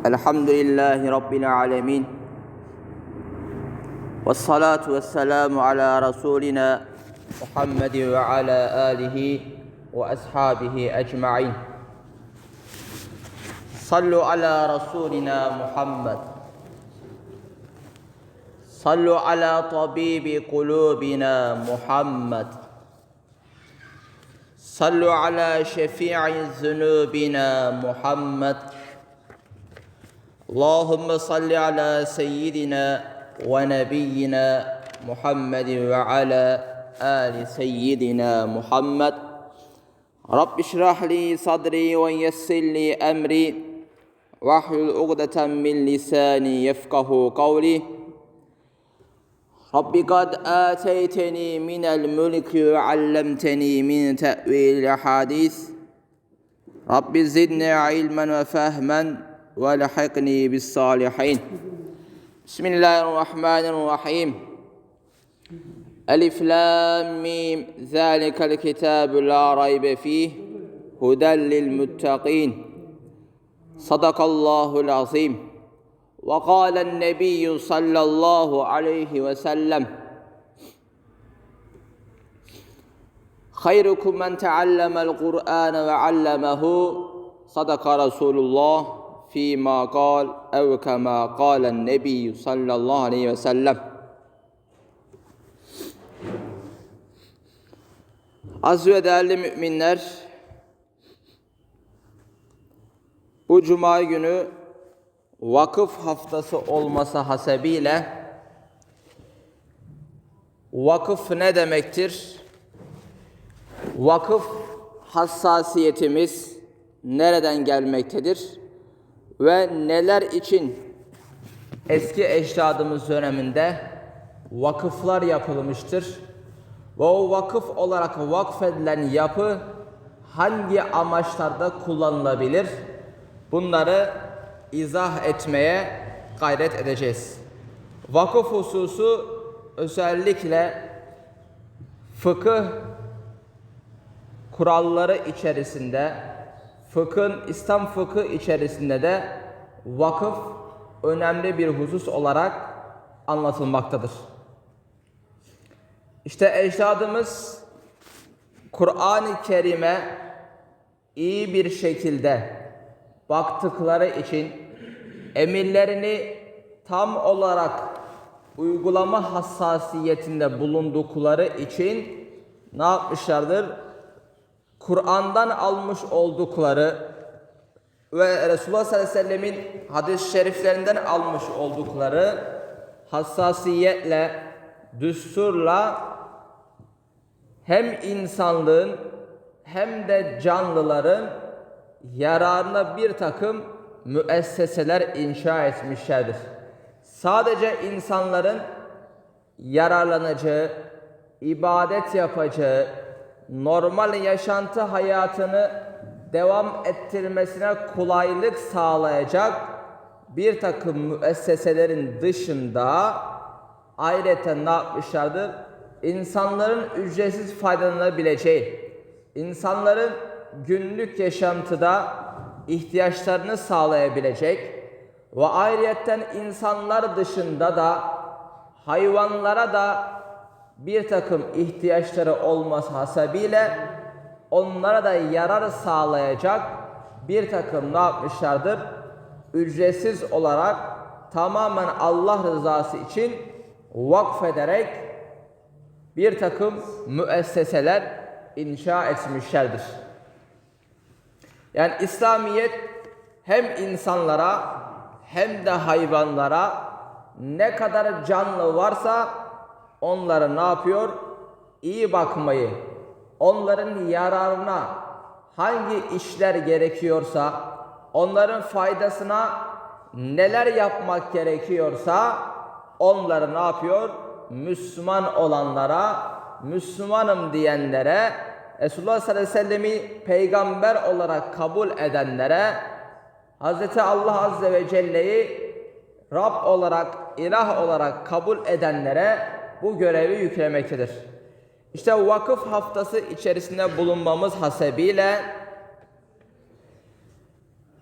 الحمد لله رب العالمين. والصلاة والسلام على رسولنا محمد وعلى آله وأصحابه أجمعين. صلوا على رسولنا محمد. صلوا على طبيب قلوبنا محمد. صلوا على شفيع ذنوبنا محمد. اللهم صل على سيدنا ونبينا محمد وعلى آل سيدنا محمد. رب اشرح لي صدري ويسر لي أمري. واحلل عقدة من لساني يفقه قولي. رب قد آتيتني من الملك وعلمتني من تأويل الأحاديث رب زدني علما وفهما. ولحقني بالصالحين. بسم الله الرحمن الرحيم. ألف لام ميم. ذلك الكتاب لا ريب فيه. هدى للمتقين. صدق الله العظيم. وقال النبي صلى الله عليه وسلم خيركم من تعلم القرآن وعلمه. صدق رسول الله. فيما قال أو كما قال النبي صلى الله عليه وسلم Az ve değerli müminler, bu cuma günü vakıf haftası olması hasebiyle vakıf ne demektir? Vakıf hassasiyetimiz nereden gelmektedir? Ve neler için eski ecdadımız döneminde vakıflar yapılmıştır? Ve o vakıf olarak vakfedilen yapı hangi amaçlarda kullanılabilir? Bunları izah etmeye gayret edeceğiz. Vakıf hususu özellikle fıkıh kuralları içerisinde, fıkhın, İslam fıkı içerisinde de vakıf önemli bir husus olarak anlatılmaktadır. İşte ecdadımız Kur'an-ı Kerim'e iyi bir şekilde baktıkları için emirlerini tam olarak uygulama hassasiyetinde bulundukları için ne yapmışlardır? Kur'an'dan almış oldukları ve Resulullah sallallahu aleyhi ve sellemin hadis-i şeriflerinden almış oldukları hassasiyetle, düsturla hem insanlığın hem de canlıların yararına bir takım müesseseler inşa etmişlerdir. Sadece insanların yararlanacağı, ibadet yapacağı, normal yaşantı hayatını devam ettirmesine kolaylık sağlayacak bir takım müesseselerin dışında ayrıca ne yapmışlardır? İnsanların ücretsiz faydalanabileceği, insanların günlük yaşantıda ihtiyaçlarını sağlayabilecek ve ayrıyetten insanlar dışında da hayvanlara da bir takım ihtiyaçları olması hasebiyle onlara da yarar sağlayacak bir takım ne yapmışlardır? Ücretsiz olarak tamamen Allah rızası için vakfederek bir takım müesseseler inşa etmişlerdir. Yani İslamiyet hem insanlara hem de hayvanlara ne kadar canlı varsa onlara ne yapıyor? İyi bakmayı, onların yararına hangi işler gerekiyorsa, onların faydasına neler yapmak gerekiyorsa onları ne yapıyor? Müslüman olanlara, Müslümanım diyenlere, Resulullah sallallahu aleyhi ve sellem'i peygamber olarak kabul edenlere, Hz. Allah azze ve celle'yi Rab olarak, ilah olarak kabul edenlere bu görevi yüklemektedir. İşte vakıf haftası içerisinde bulunmamız hasebiyle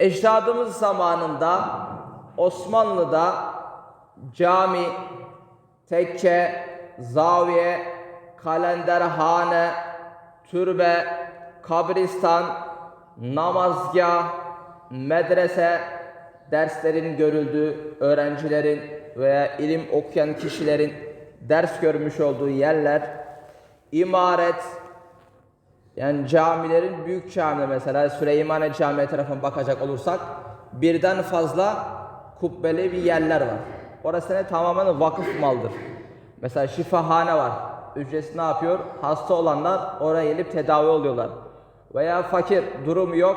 ecdadımız zamanında Osmanlı'da cami, tekke, zaviye, kalenderhane, türbe, kabristan, namazgah, medrese, derslerin görüldüğü, öğrencilerin veya ilim okuyan kişilerin ders görmüş olduğu yerler, imaret, yani camilerin büyük cami mesela Süleymaniye Camii tarafına bakacak olursak birden fazla kubbeli bir yerler var. Orası ne tamamen vakıf maldır. Mesela şifahane var. Ücretsiz ne yapıyor? Hasta olanlar oraya gelip tedavi oluyorlar. Veya fakir, durumu yok.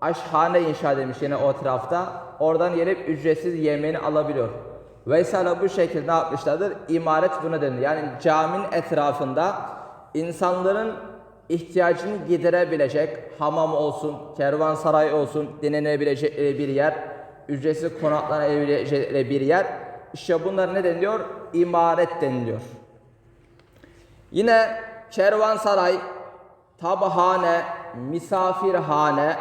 Aşhane inşa edilmiş yine o tarafta. Oradan gelip ücretsiz yemeğini alabiliyor. Vesaire bu şekilde ne yapmışlardır? İmaret buna denir. Yani caminin etrafında insanların ihtiyacını giderebilecek hamam olsun, kervansaray olsun, dinlenebilecekleri bir yer, ücretsiz konaklanabilecekleri bir yer. İşte bunlar ne deniliyor? İmaret deniliyor. Yine kervansaray, tabahane, misafirhane,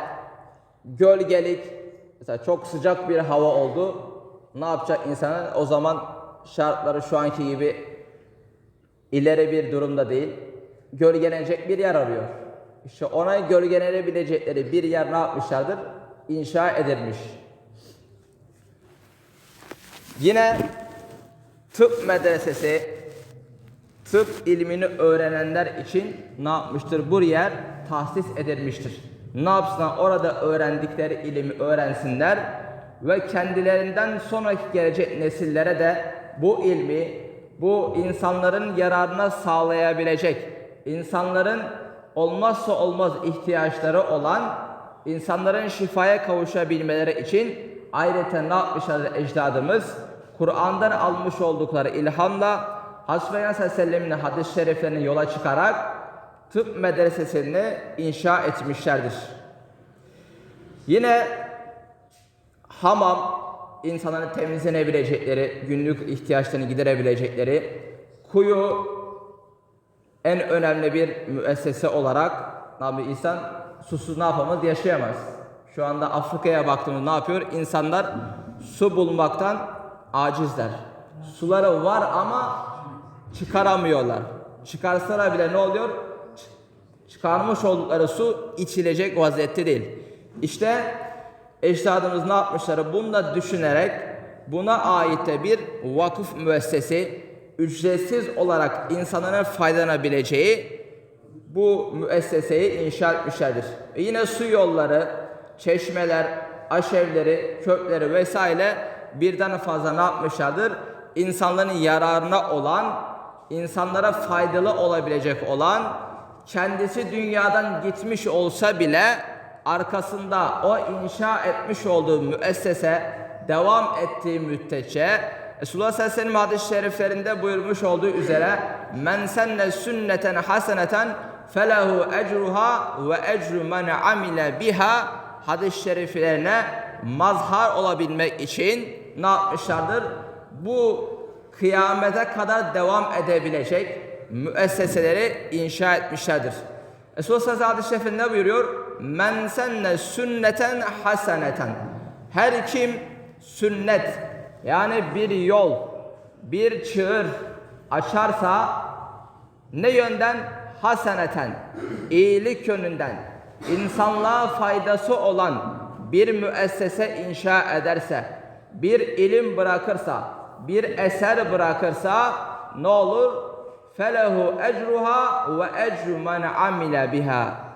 gölgelik, mesela çok sıcak bir hava oldu. Ne yapacak insanlar? O zaman şartları şu anki gibi ileri bir durumda değil. Gölgelenecek bir yer arıyor. İşte ona gölgelenebilecekleri bir yer ne yapmışlardır? İnşa edilmiş. Yine tıp medresesi, tıp ilmini öğrenenler için ne yapmıştır? Bu yer tahsis edilmiştir. Ne yapsınlar? Orada öğrendikleri ilmi öğrensinler ve kendilerinden sonraki gelecek nesillere de bu ilmi, bu insanların yararına sağlayabilecek, insanların olmazsa olmaz ihtiyaçları olan, insanların şifaya kavuşabilmeleri için ayrıca ne yapmışlar ecdadımız? Kur'an'dan almış oldukları ilhamla ve sellem'in hadis-i şeriflerini yola çıkarak tıp medresesini inşa etmişlerdir. Yine hamam insanların temizlenebilecekleri, günlük ihtiyaçlarını giderebilecekleri, kuyu en önemli bir müessese olarak abi insan susuz ne yapamaz yaşayamaz. Şu anda Afrika'ya baktığımız ne yapıyor? İnsanlar su bulmaktan acizler. Suları var ama çıkaramıyorlar. Çıkarsalar bile ne oluyor? Çıkarmış oldukları su içilecek vaziyette değil. İşte ecdadımız ne yapmışlar? Bunu da düşünerek buna ait de bir vakıf müessesi ücretsiz olarak insanların faydalanabileceği bu müesseseyi inşa etmişlerdir. E yine su yolları, çeşmeler, aşevleri, kökleri vesaire birden fazla ne yapmışlardır? İnsanların yararına olan, insanlara faydalı olabilecek olan, kendisi dünyadan gitmiş olsa bile arkasında o inşa etmiş olduğu müessese devam ettiği müddetçe Resulullah sallallahu aleyhi ve şeriflerinde buyurmuş olduğu üzere men senne sünneten haseneten felehu ecruha ve ecru men amile biha hadis-i şeriflerine mazhar olabilmek için ne yapmışlardır? Bu kıyamete kadar devam edebilecek müesseseleri inşa etmişlerdir. Resulullah sallallahu aleyhi ve sellem buyuruyor? Men senne sünneten haseneten. Her kim sünnet yani bir yol, bir çığır açarsa ne yönden? Haseneten, iyilik yönünden, insanlığa faydası olan bir müessese inşa ederse, bir ilim bırakırsa, bir eser bırakırsa ne olur? Felehu ecruha ve ecru men amile biha.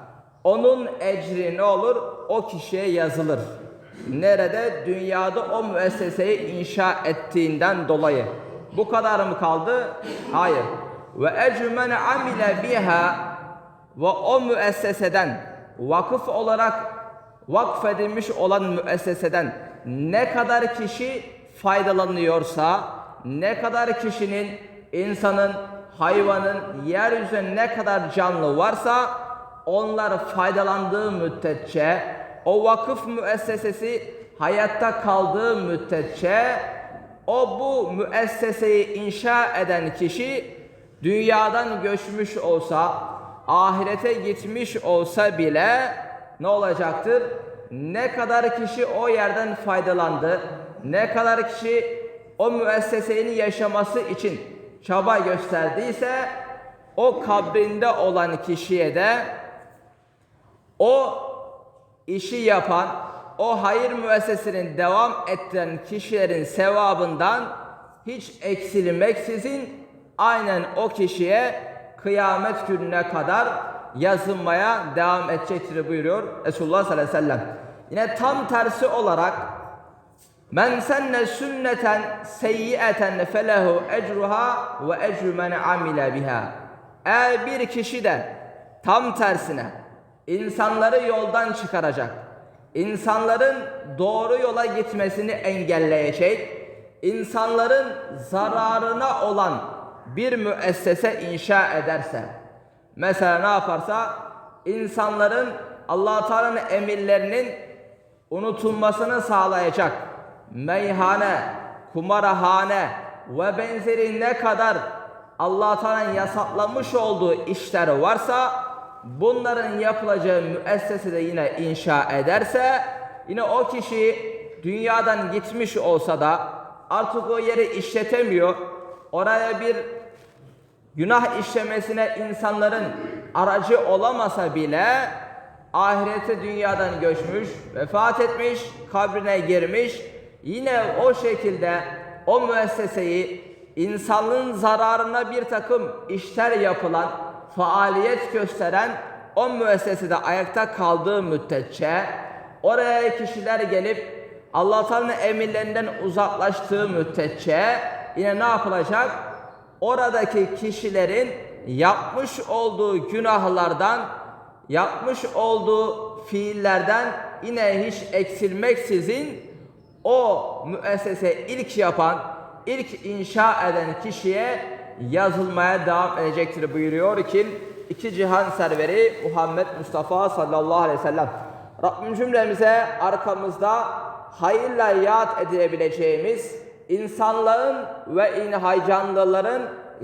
Onun ecri ne olur? O kişiye yazılır. Nerede? Dünyada o müesseseyi inşa ettiğinden dolayı. Bu kadar mı kaldı? Hayır. Ve ecru men amile biha ve o müesseseden vakıf olarak vakfedilmiş olan müesseseden ne kadar kişi faydalanıyorsa, ne kadar kişinin, insanın, hayvanın, yeryüzünde ne kadar canlı varsa onlar faydalandığı müddetçe o vakıf müessesesi hayatta kaldığı müddetçe o bu müesseseyi inşa eden kişi dünyadan göçmüş olsa, ahirete gitmiş olsa bile ne olacaktır? ne kadar kişi o yerden faydalandı, ne kadar kişi o müessesenin yaşaması için çaba gösterdiyse o kabrinde olan kişiye de o işi yapan, o hayır müessesinin devam ettiren kişilerin sevabından hiç eksilmeksizin aynen o kişiye kıyamet gününe kadar yazılmaya devam edecektir buyuruyor Resulullah sallallahu aleyhi ve sellem. Yine tam tersi olarak Men senne sünneten seyyieten felehu ecruha ve ecru men amile biha. Eğer bir kişi de tam tersine insanları yoldan çıkaracak, insanların doğru yola gitmesini engelleyecek, insanların zararına olan bir müessese inşa ederse, mesela ne yaparsa insanların Allah Teala'nın emirlerinin unutulmasını sağlayacak. Meyhane, kumarhane ve benzeri ne kadar Allah Teala'nın yasaklamış olduğu işler varsa bunların yapılacağı müessesede yine inşa ederse yine o kişi dünyadan gitmiş olsa da artık o yeri işletemiyor. Oraya bir günah işlemesine insanların aracı olamasa bile ahirete dünyadan göçmüş, vefat etmiş, kabrine girmiş. Yine o şekilde o müesseseyi insanlığın zararına bir takım işler yapılan, faaliyet gösteren o müessesede ayakta kaldığı müddetçe oraya kişiler gelip Allah Teala'nın emirlerinden uzaklaştığı müddetçe yine ne yapılacak? Oradaki kişilerin yapmış olduğu günahlardan, yapmış olduğu fiillerden yine hiç eksilmeksizin o müessese ilk yapan, ilk inşa eden kişiye yazılmaya devam edecektir buyuruyor ki iki cihan serveri Muhammed Mustafa sallallahu aleyhi ve sellem. Rabbim cümlemize arkamızda hayırla yad edilebileceğimiz insanlığın ve inhaycanlıların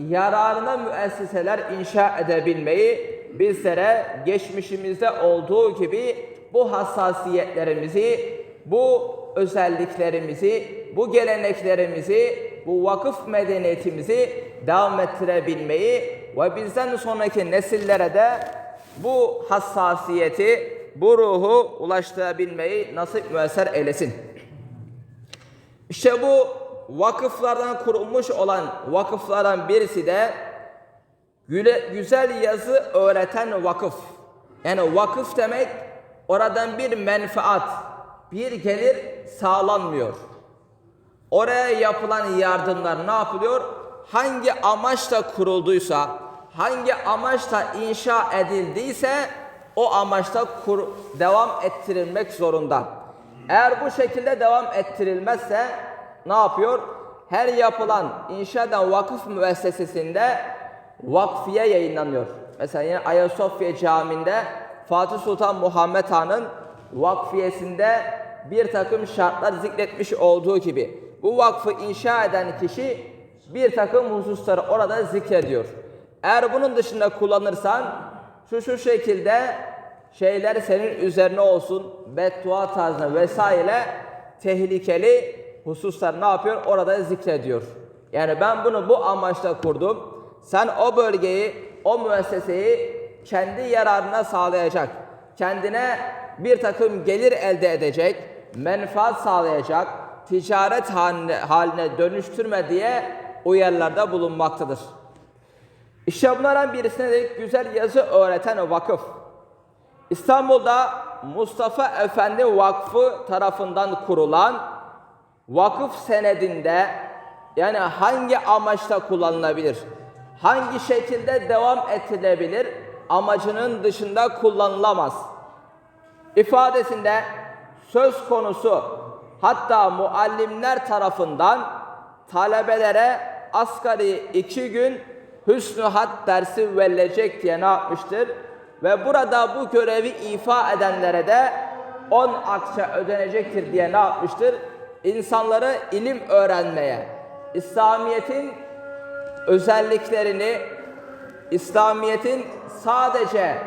yararına müesseseler inşa edebilmeyi bizlere geçmişimizde olduğu gibi bu hassasiyetlerimizi, bu özelliklerimizi, bu geleneklerimizi, bu vakıf medeniyetimizi devam ettirebilmeyi ve bizden sonraki nesillere de bu hassasiyeti, bu ruhu ulaştırabilmeyi nasip müesser eylesin. İşte bu vakıflardan kurulmuş olan vakıflardan birisi de güzel yazı öğreten vakıf. Yani vakıf demek oradan bir menfaat, bir gelir sağlanmıyor. Oraya yapılan yardımlar ne yapılıyor? Hangi amaçla kurulduysa, hangi amaçla inşa edildiyse o amaçta kur, devam ettirilmek zorunda. Eğer bu şekilde devam ettirilmezse ne yapıyor? Her yapılan inşa eden vakıf müessesesinde vakfiye yayınlanıyor. Mesela yine Ayasofya Camii'nde Fatih Sultan Muhammed Han'ın vakfiyesinde bir takım şartlar zikretmiş olduğu gibi bu vakfı inşa eden kişi bir takım hususları orada zikrediyor. Eğer bunun dışında kullanırsan şu şu şekilde şeyler senin üzerine olsun beddua tarzına vesaire tehlikeli hususlar ne yapıyor? Orada zikrediyor. Yani ben bunu bu amaçla kurdum. Sen o bölgeyi, o müesseseyi kendi yararına sağlayacak, kendine bir takım gelir elde edecek, menfaat sağlayacak, ticaret haline, haline dönüştürme diye uyarılarda bulunmaktadır. İşte bunlardan birisine de güzel yazı öğreten vakıf. İstanbul'da Mustafa Efendi Vakfı tarafından kurulan vakıf senedinde yani hangi amaçla kullanılabilir? Hangi şekilde devam ettirilebilir? Amacının dışında kullanılamaz. İfadesinde söz konusu hatta muallimler tarafından talebelere asgari iki gün hüsnü hat dersi verilecek diye ne yapmıştır? Ve burada bu görevi ifa edenlere de 10 akçe ödenecektir diye ne yapmıştır? İnsanları ilim öğrenmeye, İslamiyet'in özelliklerini, İslamiyet'in sadece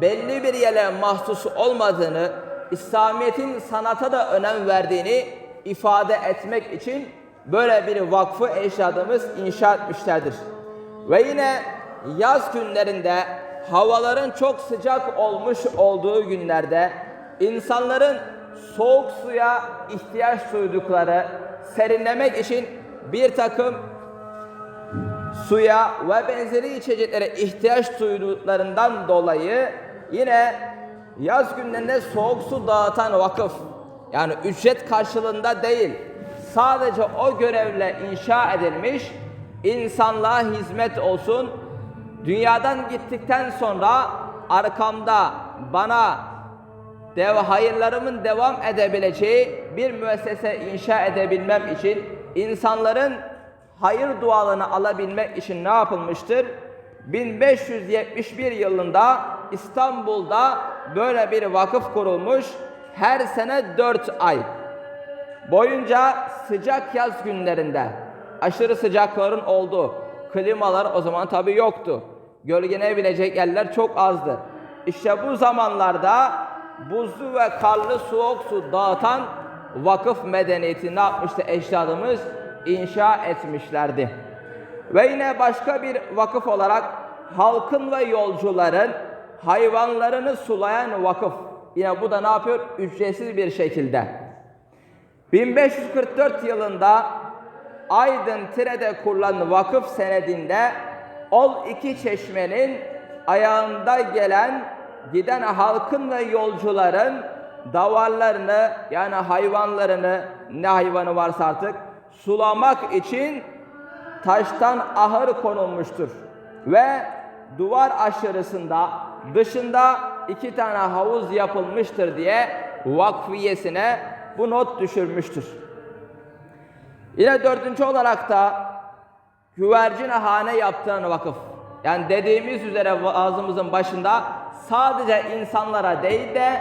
belli bir yere mahsus olmadığını, İslamiyet'in sanata da önem verdiğini ifade etmek için böyle bir vakfı ecdadımız inşa etmişlerdir. Ve yine yaz günlerinde havaların çok sıcak olmuş olduğu günlerde insanların soğuk suya ihtiyaç duydukları serinlemek için bir takım suya ve benzeri içeceklere ihtiyaç duyduklarından dolayı yine yaz günlerinde soğuk su dağıtan vakıf yani ücret karşılığında değil sadece o görevle inşa edilmiş insanlığa hizmet olsun dünyadan gittikten sonra arkamda bana dev hayırlarımın devam edebileceği bir müessese inşa edebilmem için insanların hayır dualarını alabilmek için ne yapılmıştır? 1571 yılında İstanbul'da böyle bir vakıf kurulmuş. Her sene 4 ay boyunca sıcak yaz günlerinde aşırı sıcakların olduğu klimalar o zaman tabi yoktu. Gölgelenebilecek yerler çok azdı. İşte bu zamanlarda buzlu ve karlı soğuk su dağıtan vakıf medeniyeti ne yapmıştı ecdadımız? inşa etmişlerdi. Ve yine başka bir vakıf olarak halkın ve yolcuların hayvanlarını sulayan vakıf. Yine bu da ne yapıyor? Ücretsiz bir şekilde. 1544 yılında Aydın Tire'de kurulan vakıf senedinde Ol iki çeşmenin ayağında gelen giden halkın ve yolcuların davarlarını yani hayvanlarını ne hayvanı varsa artık sulamak için taştan ahır konulmuştur. Ve duvar aşırısında dışında iki tane havuz yapılmıştır diye vakfiyesine bu not düşürmüştür. Yine dördüncü olarak da güvercin hane yaptıran vakıf. Yani dediğimiz üzere vaazımızın başında sadece insanlara değil de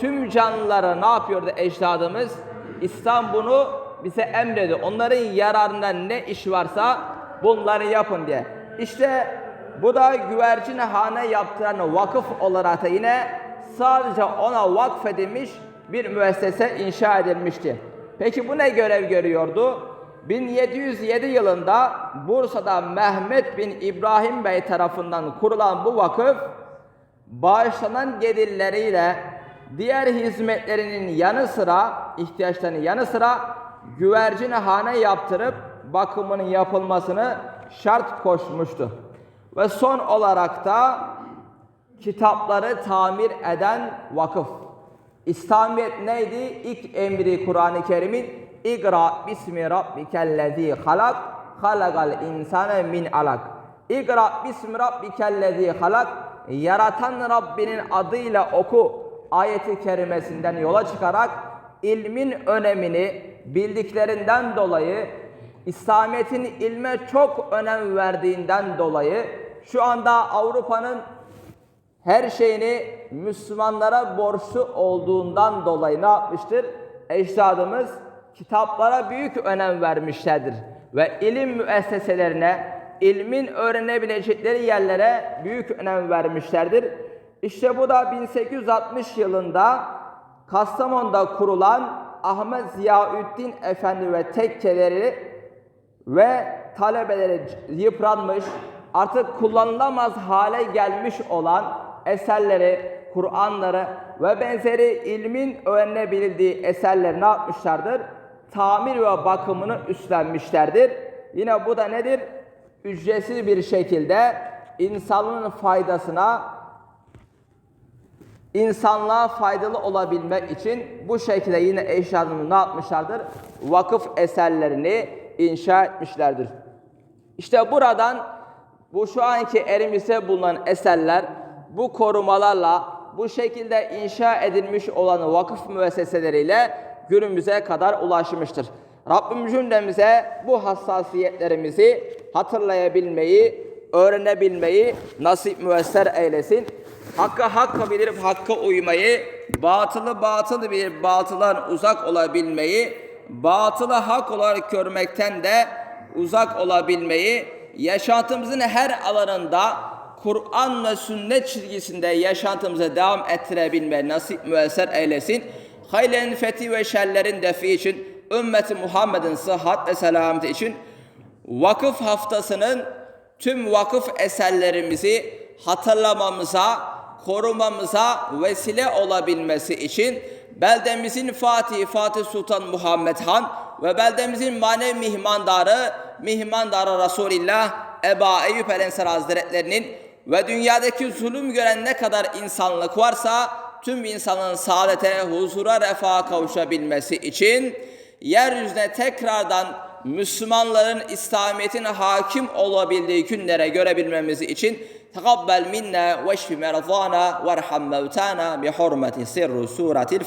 tüm canlılara ne yapıyordu ecdadımız? İslam bunu bize emredi. Onların yararına ne iş varsa bunları yapın diye. İşte bu da güvercin hane yaptıran vakıf olarak da yine sadece ona vakfedilmiş bir müessese inşa edilmişti. Peki bu ne görev görüyordu? 1707 yılında Bursa'da Mehmet bin İbrahim Bey tarafından kurulan bu vakıf bağışlanan gelirleriyle diğer hizmetlerinin yanı sıra ihtiyaçlarının yanı sıra güvercin hane yaptırıp bakımının yapılmasını şart koşmuştu. Ve son olarak da kitapları tamir eden vakıf. İslamiyet neydi? İlk emri Kur'an-ı Kerim'in İkra bismi rabbikellezi halak halakal insane min alak. İkra bismi rabbikellezi halak yaratan Rabbinin adıyla oku ayeti kerimesinden yola çıkarak ilmin önemini bildiklerinden dolayı İslamiyet'in ilme çok önem verdiğinden dolayı şu anda Avrupa'nın her şeyini Müslümanlara borçlu olduğundan dolayı ne yapmıştır? Ecdadımız kitaplara büyük önem vermişlerdir. Ve ilim müesseselerine, ilmin öğrenebilecekleri yerlere büyük önem vermişlerdir. İşte bu da 1860 yılında Kastamonu'da kurulan Ahmet Ziyaüddin Efendi ve tekkeleri ve talebeleri yıpranmış, artık kullanılamaz hale gelmiş olan eserleri, Kur'anları ve benzeri ilmin öğrenebildiği eserleri ne yapmışlardır? Tamir ve bakımını üstlenmişlerdir. Yine bu da nedir? Ücretsiz bir şekilde insanlığın faydasına insanlığa faydalı olabilmek için bu şekilde yine eşyalarını ne yapmışlardır? Vakıf eserlerini inşa etmişlerdir. İşte buradan bu şu anki elimizde bulunan eserler bu korumalarla bu şekilde inşa edilmiş olan vakıf müesseseleriyle günümüze kadar ulaşmıştır. Rabbim cümlemize bu hassasiyetlerimizi hatırlayabilmeyi, öğrenebilmeyi nasip müesser eylesin. Hakka hakka bilip hakka uymayı, batılı batıl bilip batıldan uzak olabilmeyi, batılı hak olarak görmekten de uzak olabilmeyi, yaşantımızın her alanında Kur'an ve sünnet çizgisinde yaşantımıza devam ettirebilme nasip müesser eylesin. Haylerin fethi ve şerlerin defi için, ümmeti Muhammed'in sıhhat ve selameti için vakıf haftasının tüm vakıf eserlerimizi hatırlamamıza, korumamıza vesile olabilmesi için beldemizin Fatih Fatih Sultan Muhammed Han ve beldemizin manevi mihmandarı mihmandarı Resulillah Eba El Ensar Hazretlerinin ve dünyadaki zulüm gören ne kadar insanlık varsa tüm insanın saadete, huzura, refaha kavuşabilmesi için yeryüzüne tekrardan Müslümanların İslamiyet'in hakim olabildiği günlere görebilmemiz için takabbel minna ve şfi merzana ve erham mevtana bi hurmeti sirru suretil